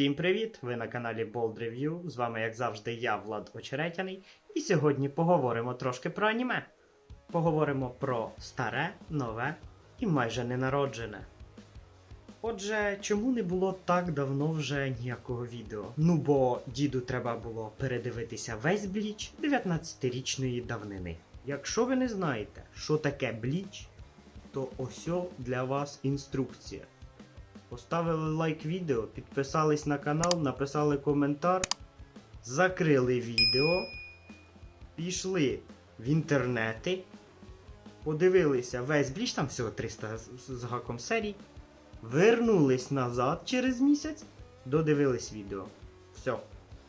Всім привіт! Ви на каналі Bold Review. З вами, як завжди, я, Влад Очеретяний. І сьогодні поговоримо трошки про аніме. Поговоримо про старе, нове і майже ненароджене. Отже, чому не було так давно вже ніякого відео? Ну бо діду треба було передивитися весь бліч 19-річної давнини. Якщо ви не знаєте, що таке бліч, то ось для вас інструкція. Поставили лайк відео, підписались на канал, написали коментар, закрили відео, пішли в інтернети, подивилися весь бліч, там всього 300 з- гаком серій, вернулись назад через місяць, додивились відео. Все.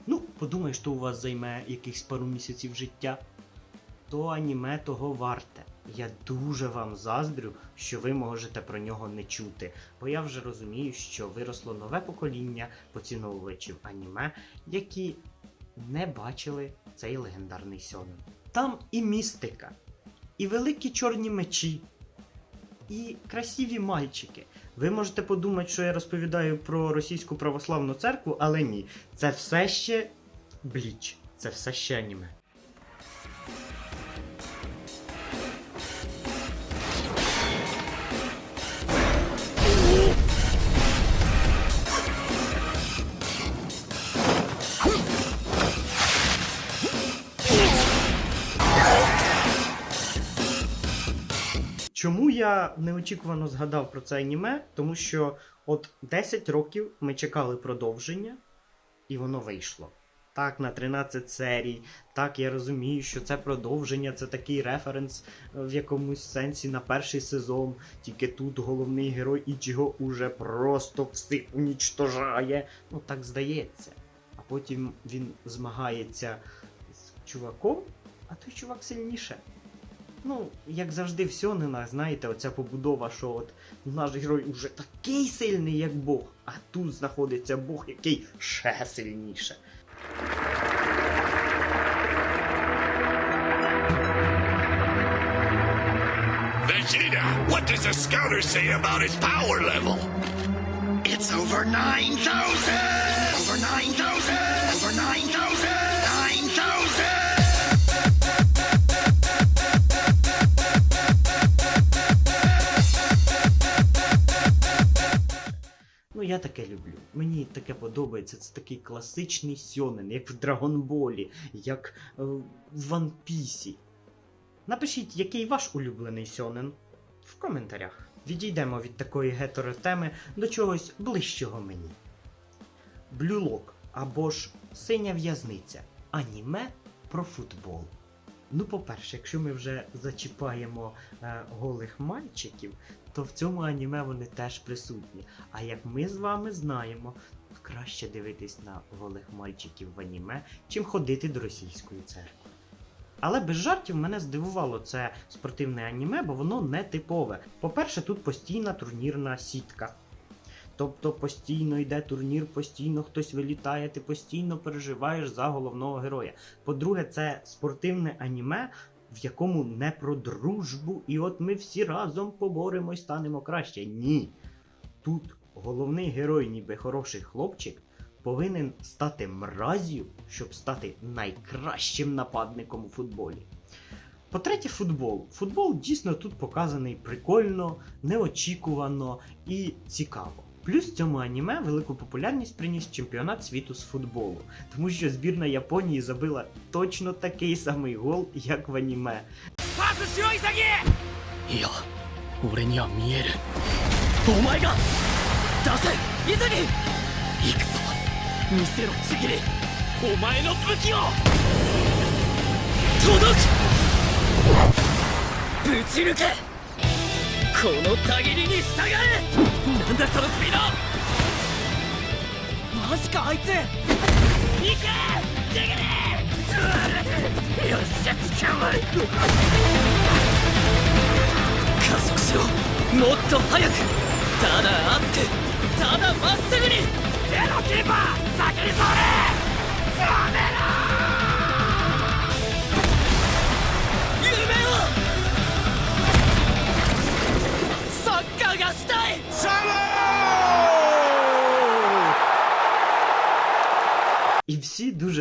Ну, подумай, що у вас займе якихось пару місяців життя. То аніме того варте. Я дуже вам заздрю, що ви можете про нього не чути, бо я вже розумію, що виросло нове покоління поціновувачів аніме, які не бачили цей легендарний сьонен. Там і містика, і великі чорні мечі, і красиві мальчики. Ви можете подумати, що я розповідаю про російську православну церкву, але ні, це все ще бліч, це все ще аніме. Я неочікувано згадав про це аніме? Тому що от 10 років ми чекали продовження, і воно вийшло. Так, на 13 серій. Так, я розумію, що це продовження, це такий референс е, в якомусь сенсі на перший сезон. Тільки тут головний герой Ічіго уже просто всіх унічтожає. Ну так здається. А потім він змагається з чуваком, а той чувак сильніше. Ну, як завжди, в Сьоненах, знаєте, оця побудова, що от наш герой уже такий сильний, як Бог, а тут знаходиться Бог, який ще сильніше. Vegeta, what does the scouter say about his power level? It's over 9,000! Over 9,000! Over 9,000! 9,000! Таке люблю. Мені таке подобається. Це такий класичний сьонен, як в Драгонболі, як е, в Ван Пісі. Напишіть, який ваш улюблений сьонен в коментарях. Відійдемо від такої гетеротеми до чогось ближчого мені. Блюлок або ж Синя в'язниця. Аніме про футбол. Ну, по-перше, якщо ми вже зачіпаємо е, голих мальчиків, то в цьому аніме вони теж присутні. А як ми з вами знаємо, краще дивитись на голих мальчиків в аніме, чим ходити до російської церкви. Але без жартів мене здивувало це спортивне аніме, бо воно не типове. По-перше, тут постійна турнірна сітка. Тобто постійно йде турнір, постійно хтось вилітає, ти постійно переживаєш за головного героя. По-друге, це спортивне аніме, в якому не про дружбу, і от ми всі разом поборемось, станемо краще. Ні. Тут головний герой, ніби хороший хлопчик, повинен стати мразю, щоб стати найкращим нападником у футболі. По-третє, футбол. Футбол дійсно тут показаний прикольно, неочікувано і цікаво. Плюс цьому аніме велику популярність приніс чемпіонат світу з футболу, тому що збірна Японії забила точно такий самий гол, як в аніме. いこのたぎりに従え！なんだそのスピード！マジかあいつ！行け！ちぎりよっしゃ捕まる加速しろ！もっと速く！ただ熱くただまっすぐに！手のキーパー先にそれ！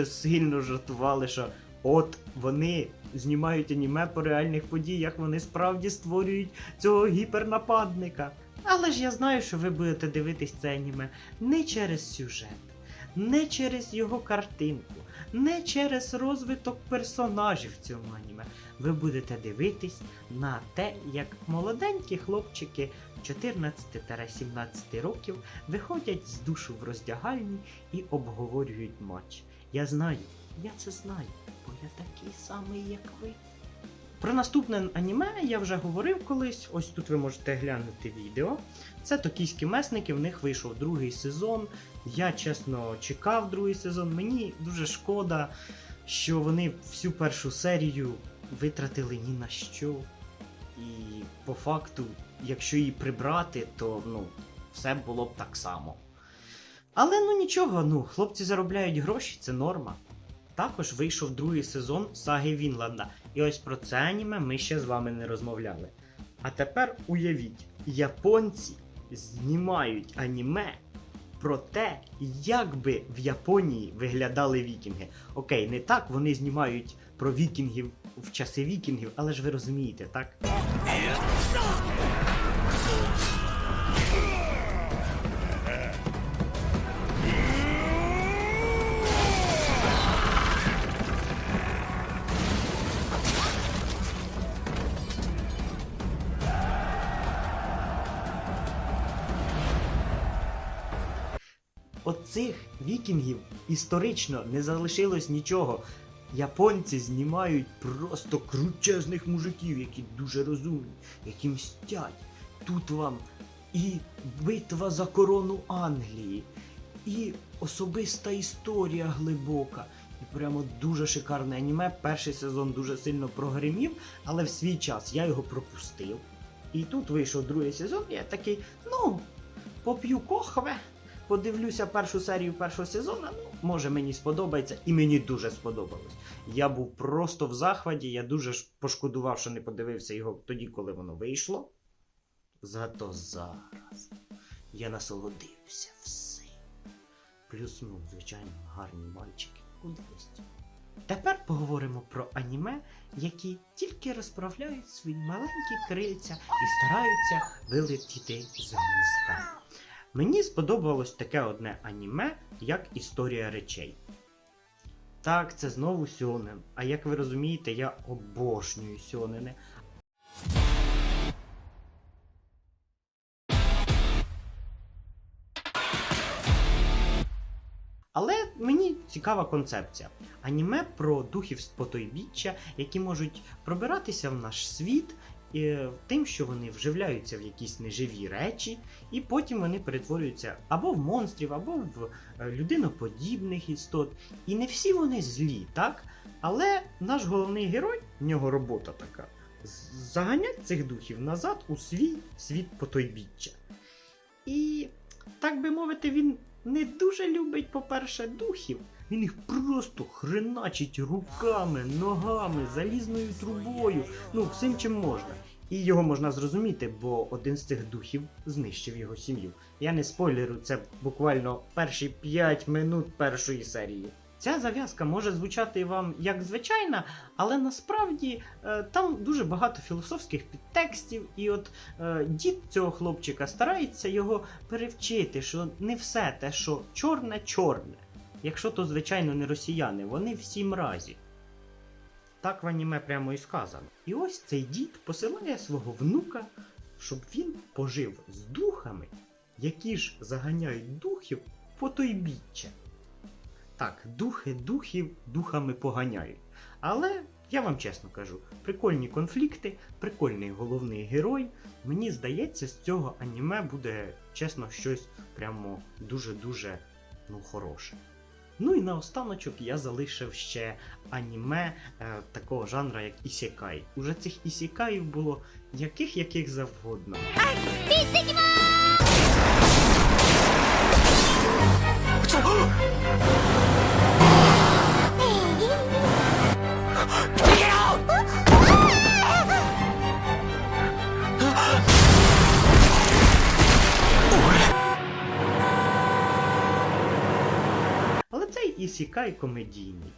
Дуже сильно жартували, що от вони знімають аніме по реальних подіях, вони справді створюють цього гіпернападника. Але ж я знаю, що ви будете дивитись це аніме не через сюжет, не через його картинку, не через розвиток персонажів в цьому аніме. Ви будете дивитись на те, як молоденькі хлопчики 14-17 років виходять з душу в роздягальні і обговорюють матч. Я знаю, я це знаю, бо я такий самий, як ви. Про наступне аніме я вже говорив колись. Ось тут ви можете глянути відео. Це токійські месники, в них вийшов другий сезон. Я чесно чекав другий сезон. Мені дуже шкода, що вони всю першу серію витратили ні на що. І по факту, якщо її прибрати, то ну, все було б так само. Але ну нічого, ну, хлопці заробляють гроші, це норма. Також вийшов другий сезон саги Вінланда. І ось про це аніме ми ще з вами не розмовляли. А тепер уявіть, японці знімають аніме про те, як би в Японії виглядали вікінги. Окей, не так вони знімають про вікінгів в часи вікінгів, але ж ви розумієте, так? Оцих вікінгів історично не залишилось нічого. Японці знімають просто крутезних мужиків, які дуже розумні, які мстять. Тут вам і битва за корону Англії, і особиста історія глибока. І прямо дуже шикарне аніме. Перший сезон дуже сильно прогримів, але в свій час я його пропустив. І тут вийшов другий сезон, і я такий, ну, поп'ю кохве, подивлюся першу серію першого сезону, ну, може мені сподобається, і мені дуже сподобалось. Я був просто в захваті, я дуже пошкодував, що не подивився його тоді, коли воно вийшло. Зато зараз я насолодився всім. Плюс, ну, звичайно, гарні мальчики. Куди без? Тепер поговоримо про аніме, які тільки розправляють свої маленькі крильця і стараються вилетіти з гнізда. Мені сподобалось таке одне аніме, як Історія речей. Так, це знову сьонен. А як ви розумієте, я обожнюю сьонени. Але мені цікава концепція. Аніме про духів спотойбіччя, які можуть пробиратися в наш світ е, тим, що вони вживляються в якісь неживі речі, і потім вони перетворюються або в монстрів, або в е, людиноподібних істот. І не всі вони злі, так? Але наш головний герой, в нього робота така: заганять цих духів назад у свій світ потойбіччя. І, так би мовити, він не дуже любить, по-перше, духів. Він їх просто хреначить руками, ногами, залізною трубою, ну, всім чим можна. І його можна зрозуміти, бо один з цих духів знищив його сім'ю. Я не спойлерю, це буквально перші 5 минут першої серії. Ця зав'язка може звучати вам як звичайна, але насправді е, там дуже багато філософських підтекстів, і от е, дід цього хлопчика старається його перевчити, що не все те, що чорне, чорне. Якщо то, звичайно, не росіяни, вони всі мразі. Так в аніме прямо і сказано. І ось цей дід посилає свого внука, щоб він пожив з духами, які ж заганяють духів по той біччя. Так, духи духів духами поганяють. Але я вам чесно кажу, прикольні конфлікти, прикольний головний герой. Мені здається, з цього аніме буде чесно щось прямо дуже-дуже ну, хороше. Ну і наостаночок я залишив ще аніме е, такого жанра, як Ісікай. Уже цих ісікаїв було яких яких завгодно. Але ісікай комедійний.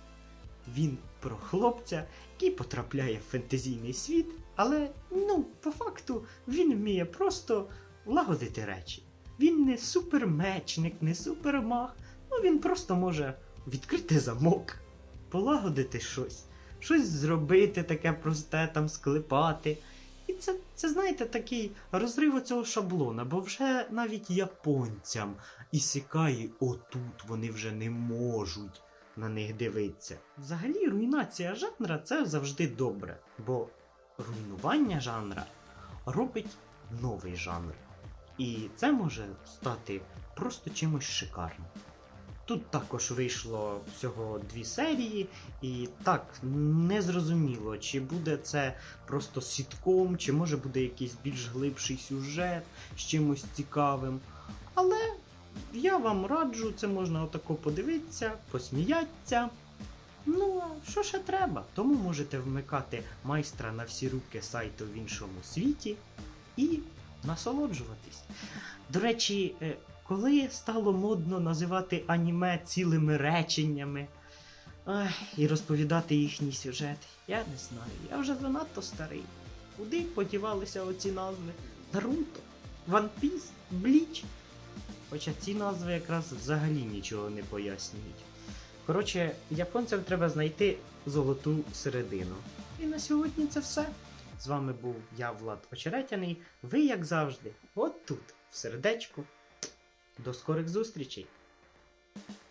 Він про хлопця, який потрапляє в фентезійний світ, але ну, по факту він вміє просто лагодити речі. Він не супермечник, не супермаг, ну він просто може відкрити замок, полагодити щось, щось зробити таке просте, там склепати. І це, це знаєте, такий розрив цього шаблона, бо вже навіть японцям ісікаї отут вони вже не можуть на них дивитися. Взагалі, руйнація жанра це завжди добре, бо руйнування жанра робить новий жанр. І це може стати просто чимось шикарним. Тут також вийшло всього дві серії, і так, не зрозуміло, чи буде це просто сітком, чи може буде якийсь більш глибший сюжет з чимось цікавим. Я вам раджу, це можна отако подивитися, посміятися. Ну, а що ще треба? Тому можете вмикати майстра на всі руки сайту в іншому світі і насолоджуватись. До речі, е, коли стало модно називати аніме цілими реченнями і розповідати їхній сюжет, я не знаю. Я вже занадто старий. Куди подівалися оці назви? Наруто, One Piece, Бліч. Хоча ці назви якраз взагалі нічого не пояснюють. Коротше, японцям треба знайти золоту середину. І на сьогодні це все. З вами був я, Влад Очеретяний. Ви, як завжди, от тут, в сердечку. До скорих зустрічей!